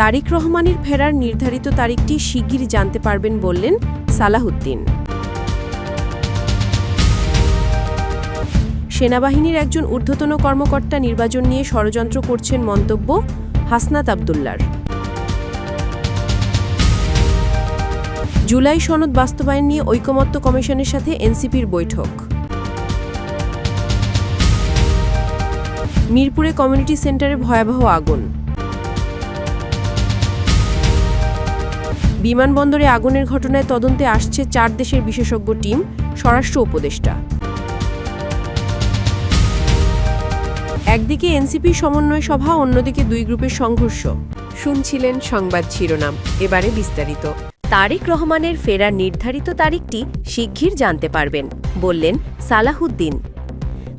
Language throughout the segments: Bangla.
তারিক রহমানের ফেরার নির্ধারিত তারিখটি শিগগির জানতে পারবেন বললেন সালাহুদ্দিন। সেনাবাহিনীর একজন ঊর্ধ্বতন কর্মকর্তা নির্বাচন নিয়ে ষড়যন্ত্র করছেন মন্তব্য হাসনাত আবদুল্লার। জুলাই সনদ বাস্তবায়ন নিয়ে ঐকমত্য কমিশনের সাথে এনসিপির বৈঠক। মিরপুরে কমিউনিটি সেন্টারে ভয়াবহ আগুন। বিমানবন্দরে আগুনের ঘটনায় তদন্তে আসছে চার দেশের বিশেষজ্ঞ টিম, স্বরাষ্ট্র উপদেষ্টা। একদিকে এনসিপি সমন্বয় সভা, অন্যদিকে দুই গ্রুপের সংঘর্ষ। শুনছিলেন সংবাদ শিরোনাম, এবারে বিস্তারিত। তারেক রহমানের ফেরার নির্ধারিত তারিখটি শিগগির জানতে পারবেন, বললেন সালাহুদ্দিন।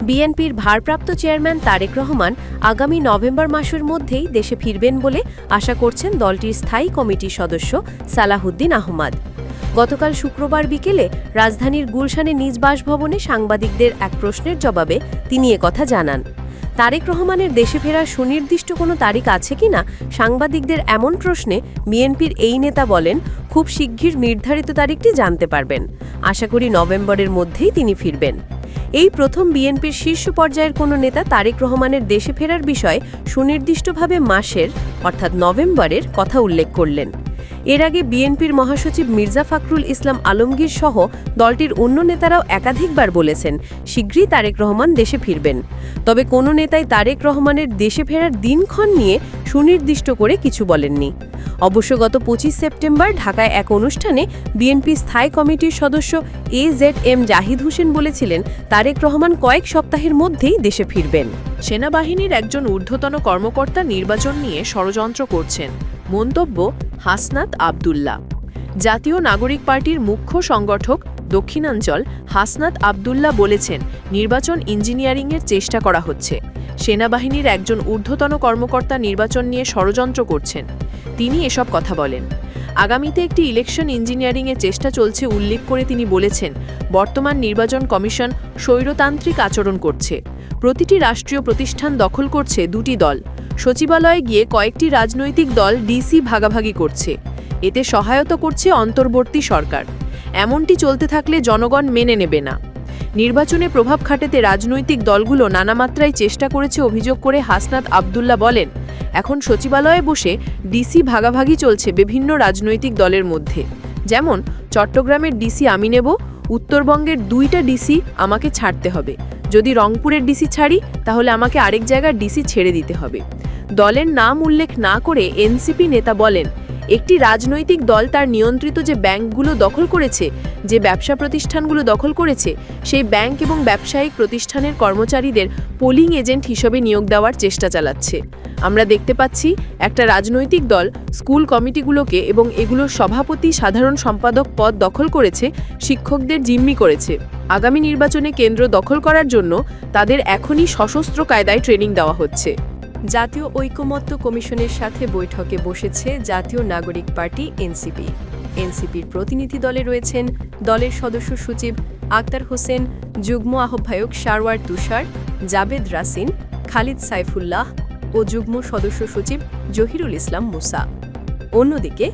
বিএনপির ভারপ্রাপ্ত চেয়ারম্যান তারেক রহমান আগামী নভেম্বর মাসের মধ্যেই দেশে ফিরবেন বলে আশা করছেন দলটির স্থায়ী কমিটির সদস্য সালাহুদ্দিন আহমাদ। গতকাল শুক্রবার বিকেলে রাজধানীর গুলশানে নিজ বাসভবনে সাংবাদিকদের এক প্রশ্নের জবাবে তিনি একথা জানান। তারেক রহমানের দেশে ফেরার সুনির্দিষ্ট কোনো তারিখ আছে কিনা সাংবাদিকদের এমন প্রশ্নে বিএনপির এই নেতা বলেন, খুব শিগগির নির্ধারিত তারিখটি জানতে পারবেন। আশা করি নভেম্বরের মধ্যেই তিনি ফিরবেন। এই প্রথম বিএনপির শীর্ষ পর্যায়ের কোনো নেতা তারেক রহমানের দেশে ফেরার বিষয়ে সুনির্দিষ্টভাবে মাসের, অর্থাৎ নভেম্বরের, কথা উল্লেখ করলেন। এর আগে বিএনপির মহাসচিব মির্জা ফখরুল ইসলাম আলমগীর সহ দলটির অন্য নেতারাও একাধিকবার বলেছেন শীঘ্রই তারেক রহমান দেশে ফিরবেন। তবে কোনো নেতাই তারেক রহমানের দেশে ফেরার দিনক্ষণ নিয়ে সুনির্দিষ্ট করে কিছু বলেননি। অবশ্য গত পঁচিশ সেপ্টেম্বর ঢাকায় এক অনুষ্ঠানে বিএনপি স্থায়ী কমিটির সদস্য A Z M Zahid Hossain বলেছিলেন, তারেক রহমান কয়েক সপ্তাহের মধ্যেই দেশে ফিরবেন। সেনাবাহিনীর একজন ঊর্ধ্বতন কর্মকর্তা নির্বাচন নিয়ে ষড়যন্ত্র করছেন। মন্তব্য হাসনাত আবদুল্লা জাতীয় নাগরিক পার্টির মুখ্য সংগঠক দক্ষিণাঞ্চল হাসনাত আবদুল্লা বলেছেন, নির্বাচন ইঞ্জিনিয়ারিংয়ের চেষ্টা করা হচ্ছে। সেনাবাহিনীর একজন ঊর্ধ্বতন কর্মকর্তা নির্বাচন নিয়ে ষড়যন্ত্র করছেন। তিনি এসব কথা বলেন। আগামীতে একটি ইলেকশন ইঞ্জিনিয়ারিংয়ের চেষ্টা চলছে উল্লেখ করে তিনি বলেছেন, বর্তমান নির্বাচন কমিশন স্বৈরতান্ত্রিক আচরণ করছে। প্রতিটি রাষ্ট্রীয় প্রতিষ্ঠান দখল করছে দুটি দল। সচিবালয়ে গিয়ে কয়েকটি রাজনৈতিক দল ডিসি ভাগাভাগি করছে। এতে সহায়তা করছে অন্তর্বর্তী সরকার। এমনটি চলতে থাকলে জনগণ মেনে নেবে না। নির্বাচনে প্রভাব খাটাতে রাজনৈতিক দলগুলো নানা মাত্রায় চেষ্টা করেছে অভিযোগ করে হাসনাত আবদুল্লাহ বলেন এখন সচিবালয়ে বসে ডিসি ভাগাভাগি চলছে বিভিন্ন রাজনৈতিক দলের মধ্যে। যেমন, চট্টগ্রামের ডিসি আমি নেব, উত্তরবঙ্গের দুইটা ডিসি আমাকে ছাড়তে হবে। যদি রংপুরের ডিসি ছাড়ি, তাহলে আমাকে আরেক জায়গার ডিসি ছেড়ে দিতে হবে। দলের নাম উল্লেখ না করে এনসিপি নেতা বলেন, একটি রাজনৈতিক দল তার নিয়ন্ত্রিত যে ব্যাংকগুলো দখল করেছে, যে ব্যবসা প্রতিষ্ঠানগুলো দখল করেছে, সেই ব্যাংক এবং ব্যবসায়িক প্রতিষ্ঠানের কর্মচারীদের পোলিং এজেন্ট হিসেবে নিয়োগ দেওয়ার চেষ্টা চালাচ্ছে। আমরা দেখতে পাচ্ছি একটা রাজনৈতিক দল স্কুল কমিটিগুলোকে এবং এগুলোর সভাপতি সাধারণ সম্পাদক পদ দখল করেছে, শিক্ষকদের জিম্মি করেছে। আগামী নির্বাচনে কেন্দ্র দখল করার জন্য তাদের এখনই সশস্ত্র কায়দায় ট্রেনিং দেওয়া হচ্ছে। জাতীয় ঐকমত্য কমিশনের সাথে বৈঠকে বসেছে জাতীয় নাগরিক পার্টি, এনসিপি। এনসিপির প্রতিনিধি দলে রয়েছেন দলের সদস্য সচিব আক্তার হোসেন, যুগ্ম আহ্বায়ক সারওয়ার তুষার জাবেদ রাসিন, খালিদ সাইফুল্লাহ ও যুগ্ম সদস্য সচিব জহিরুল ইসলাম মুসা। অন্যদিকে,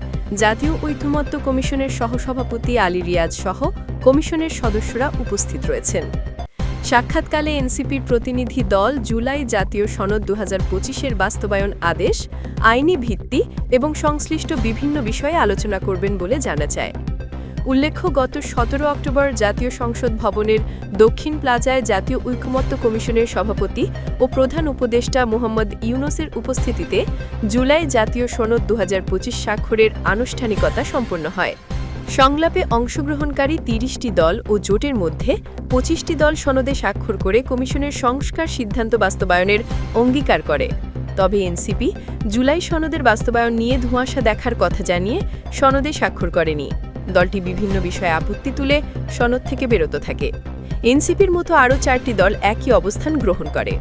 জাতীয় ঐকমত্য কমিশনের সহসভাপতি আলী রিয়াজ সহ কমিশনের সদস্যরা উপস্থিত রয়েছেন। সাক্ষাৎকালে এনসিপির প্রতিনিধি দল জুলাই জাতীয় সনদ দু হাজার পঁচিশের বাস্তবায়ন আদেশ, আইনি ভিত্তি এবং সংশ্লিষ্ট বিভিন্ন বিষয়ে আলোচনা করবেন বলে জানা যায়। উল্লেখ্য, গত সতেরো অক্টোবর জাতীয় সংসদ ভবনের দক্ষিণ প্লাজায় জাতীয় ঐকমত্য কমিশনের সভাপতি ও প্রধান উপদেষ্টা মোহাম্মদ ইউনুসের উপস্থিতিতে জুলাই জাতীয় সনদ দু হাজার পঁচিশ স্বাক্ষরের আনুষ্ঠানিকতা সম্পন্ন হয়। সংলাপে অংশগ্রহণকারী তিরিশটি দল ও জোটের মধ্যে পঁচিশটি দল সনদে স্বাক্ষর করে কমিশনের সংস্কার সিদ্ধান্ত বাস্তবায়নের অঙ্গীকার করে। তবে এনসিপি জুলাই সনদের বাস্তবায়ন নিয়ে ধোঁয়াশা দেখার কথা জানিয়ে সনদে স্বাক্ষর করেনি। দলটি বিভিন্ন বিষয়ে আপত্তি তুলে সনদ থেকে বেরোত থাকে। এনসিপির মতো আরও চারটি দল একই অবস্থান গ্রহণ করে।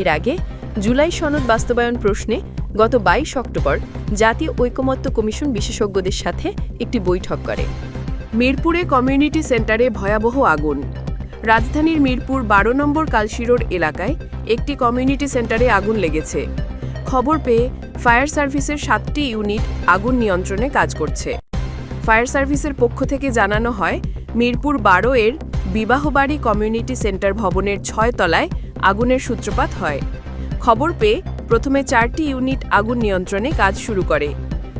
এর আগে জুলাই সনদ বাস্তবায়ন প্রশ্নে গত বাইশ অক্টোবর জাতীয় ঐকমত্য কমিশন বিশেষজ্ঞদের সাথে একটি বৈঠক করে। মিরপুরে কমিউনিটি সেন্টারে ভয়াবহ আগুন। রাজধানীর মিরপুর বারো নম্বর কালশিরোর এলাকায় একটি কমিউনিটি সেন্টারে আগুন লেগেছে। খবর পেয়ে ফায়ার সার্ভিসের সাতটি ইউনিট আগুন নিয়ন্ত্রণে কাজ করছে। ফায়ার সার্ভিসের পক্ষ থেকে জানানো হয়, মিরপুর বারো এর বিবাহবাড়ি কমিউনিটি সেন্টার ভবনের ছয় তলায় আগুনের সূত্রপাত হয়। খবর পেয়ে প্রথমে চারটি ইউনিট আগুন নিয়ন্ত্রণে কাজ শুরু করে,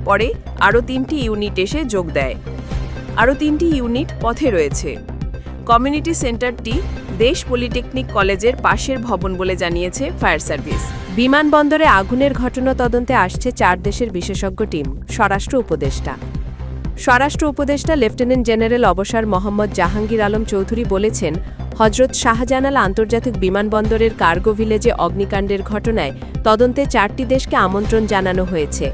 পরে আরও তিনটি ইউনিট এসে যোগ দেয়। আরও তিনটি ইউনিট পথে রয়েছে। কমিউনিটি সেন্টারটি দেশ পলিটেকনিক কলেজের পাশের ভবন বলে জানিয়েছে ফায়ার সার্ভিস। বিমানবন্দরে আগুনের ঘটনা তদন্তে আসছে চার দেশের বিশেষজ্ঞ টিম, স্বরাষ্ট্র উপদেষ্টা। স্বরাষ্ট্র উপদেষ্টা লেফটেন্যান্ট জেনারেল অবসর মোহাম্মদ জাহাঙ্গীর আলম চৌধুরী বলেছেন, হজরত শাহজালাল আন্তর্জাতিক বিমানবন্দরের কার্গো ভিলেজে অগ্নিকাণ্ডের ঘটনায় তদন্তে চারটি দেশকে আমন্ত্রণ জানানো হয়েছে।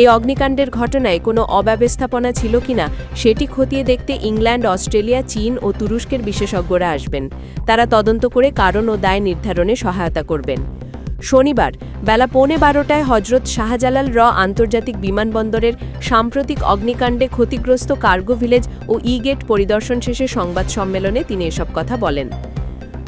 এই অগ্নিকাণ্ডের ঘটনায় কোনো অব্যবস্থাপনা ছিল কিনা সেটি খতিয়ে দেখতে ইংল্যান্ড, অস্ট্রেলিয়া, চীন ও তুরস্কের বিশেষজ্ঞরা আসবেন। তারা তদন্ত করে কারণ ও দায় নির্ধারণে সহায়তা করবেন। শনিবার বেলা পৌনে বারোটায় হজরত শাহজালাল র আন্তর্জাতিক বিমানবন্দরের সাম্প্রতিক অগ্নিকাণ্ডে ক্ষতিগ্রস্ত কার্গো ভিলেজ ও ই গেট পরিদর্শন শেষে সংবাদ সম্মেলনে তিনি এসব কথা বলেন।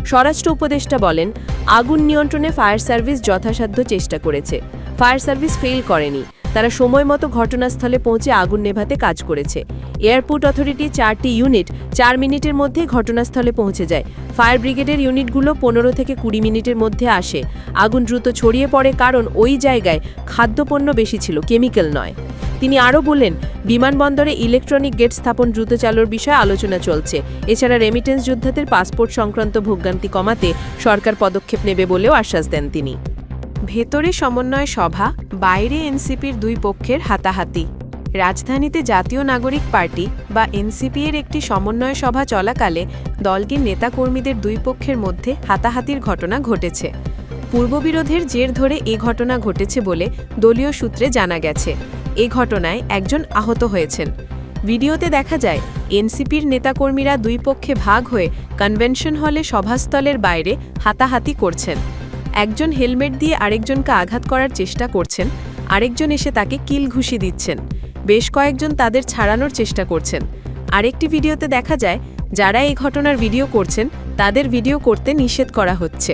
স্বরাষ্ট্র উপদেষ্টা বলেন, আগুন নিয়ন্ত্রণে ফায়ার সার্ভিস যথাসাধ্য চেষ্টা করেছে। ফায়ার সার্ভিস ফেল করেনি। তারা সময় মতো ঘটনাস্থলে পৌঁছে আগুন নেভাতে কাজ করেছে। এয়ারপোর্ট অথরিটি চারটি ইউনিট চার মিনিটের মধ্যে ঘটনাস্থলে পৌঁছে যায়। ফায়ার ব্রিগেডের ইউনিটগুলো পনেরো থেকে কুড়ি মিনিটের মধ্যে আসে। আগুন দ্রুত ছড়িয়ে পড়ে কারণ ওই জায়গায় খাদ্যপণ্য বেশি ছিল, কেমিক্যাল নয়। তিনি আরও বললেন বিমানবন্দরে ইলেকট্রনিক গেট স্থাপন দ্রুত চালুর বিষয়ে আলোচনা চলছে। এছাড়া রেমিটেন্স যোদ্ধাদের পাসপোর্ট সংক্রান্ত ভোগান্তি কমাতে সরকার পদক্ষেপ নেবে বলেও আশ্বাস দেন তিনি। ভেতরে সমন্বয় সভা, বাইরে এনসিপির দুই পক্ষের হাতাহাতি। রাজধানীতে জাতীয় নাগরিক পার্টি বা এনসিপি এর একটি সমন্বয় সভা চলাকালে দলটির নেতাকর্মীদের দুই পক্ষের মধ্যে হাতাহাতির ঘটনা ঘটেছে। পূর্ববিরোধের জের ধরে এ ঘটনা ঘটেছে বলে দলীয় সূত্রে জানা গেছে। এ ঘটনায় একজন আহত হয়েছেন। ভিডিওতে দেখা যায়, এনসিপির নেতাকর্মীরা দুই পক্ষে ভাগ হয়ে কনভেনশন হলে সভাস্থলের বাইরে হাতাহাতি করছেন। একজন হেলমেট দিয়ে আরেকজনকে আঘাত করার চেষ্টা করছেন, আরেকজন এসে তাকে কিল ঘুষি দিচ্ছেন। বেশ কয়েকজন তাদের ছাড়ানোর চেষ্টা করছেন। আরেকটি ভিডিওতে দেখা যায়, যারা এই ঘটনার ভিডিও করছেন, তাদের ভিডিও করতে নিষেধ করা হচ্ছে।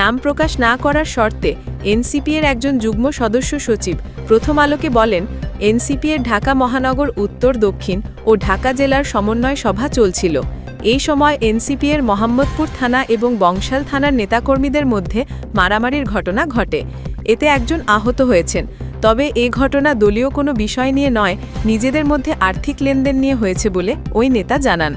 নাম প্রকাশ না করার শর্তে এনসিপি এর একজন যুগ্ম সদস্য সচিব প্রথম আলোকে বলেন, এনসিপি এর ঢাকা মহানগর উত্তর, দক্ষিণ ও ঢাকা জেলার সমন্বয় সভা চলছিল। এই সময় এনসিপি এর মোহাম্মদপুর থানা এবং বংশাল থানার নেতাকর্মীদের মধ্যে মারামারির ঘটনা ঘটে। এতে একজন আহত হয়েছেন। তবে এ ঘটনা দলীয় কোনো বিষয় নিয়ে নয়, নিজেদের মধ্যে আর্থিক লেনদেন নিয়ে হয়েছে বলে ওই নেতা জানান।